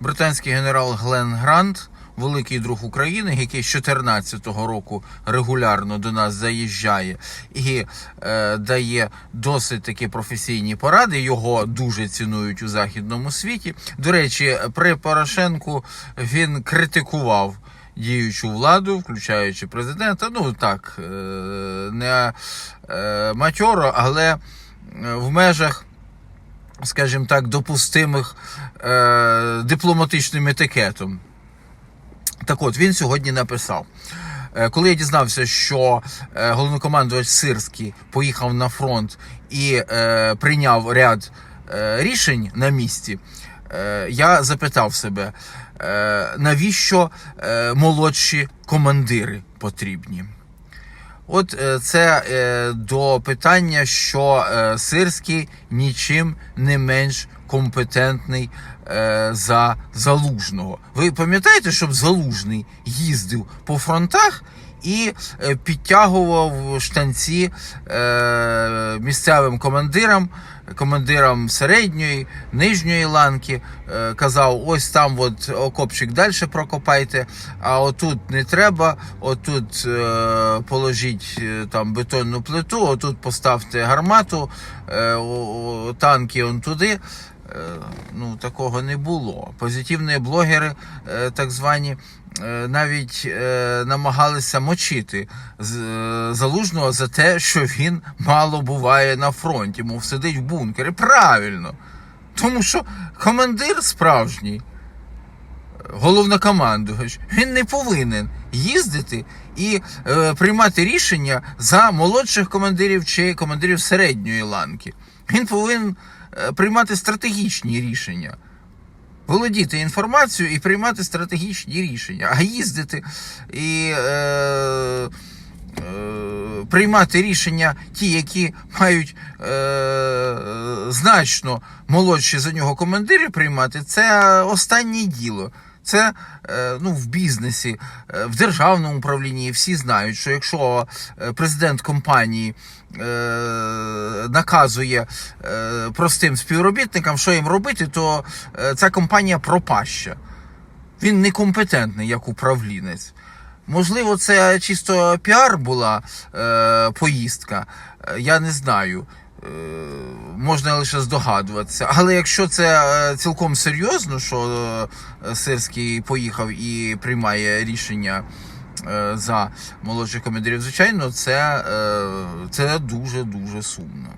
британський генерал Глен Грант, великий друг України, який з 2014 року регулярно до нас заїжджає і е, дає досить такі професійні поради. Його дуже цінують у західному світі. До речі, при Порошенку він критикував. Діючу владу, включаючи президента, ну так, е, не е, матьоро, але е, в межах скажімо так, допустимих е, дипломатичним етикетом. Так от, він сьогодні написав. Е, Коли я дізнався, що е, головнокомандувач Сирський поїхав на фронт і е, прийняв ряд е, рішень на місці, е, я запитав себе, е, навіщо е, молодші командири потрібні? От е, це е, до питання, що е, Сирський нічим не менш компетентний е, за Залужного. Ви пам'ятаєте, щоб Залужний їздив по фронтах і е, підтягував штанці е, місцевим командирам, командирам середньої, нижньої ланки, е, казав: ось там от окопчик далі прокопайте, а отут не треба, отут положіть там бетонну плиту, отут поставте гармату, танки он туди. Ну, такого не було. Позитивні блогери, так звані, навіть е, намагалися мочити е, залужного за те, що він мало буває на фронті, мов сидить в бункері. Правильно. Тому що командир справжній, головнокомандувач, він не повинен їздити і е, приймати рішення за молодших командирів чи командирів середньої ланки. Він повинен е, приймати стратегічні рішення. Володіти інформацією і приймати стратегічні рішення, а їздити і е, е, приймати рішення ті, які мають е, значно молодші за нього командири приймати, це останнє діло. Це е, ну, в бізнесі, е, в державному управлінні всі знають, що якщо е, президент компанії наказує простим співробітникам, що їм робити, то ця компанія пропаща. Він некомпетентний як управлінець. Можливо, це чисто піар була поїздка, я не знаю. Е, можна лише здогадуватися. Але якщо це е, цілком серйозно, що е, Сирський поїхав і приймає рішення за молодших командирів, звичайно, це, це дуже дуже сумно.